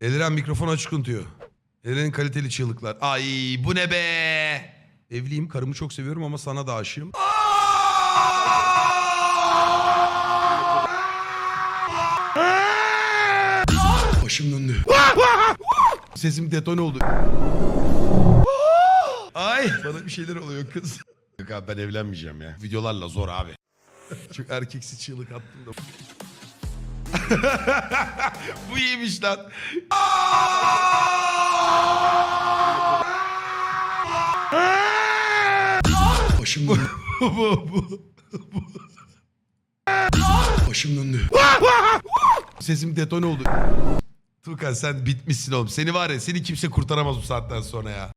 Eliren mikrofon açık unutuyor. Eliren'in kaliteli çığlıklar. Ay bu ne be? Evliyim karımı çok seviyorum ama sana da aşığım. Başım döndü. Sesim detone oldu. Ay bana bir şeyler oluyor kız. Yok abi ben evlenmeyeceğim ya. Videolarla zor abi. Çok erkeksi çığlık attım da. Bu iyiymiş lan. Başım döndü. bu, bu, bu. Başım döndü. Sesim detone oldu. Tukan sen bitmişsin oğlum. Seni var ya seni kimse kurtaramaz bu saatten sonra ya.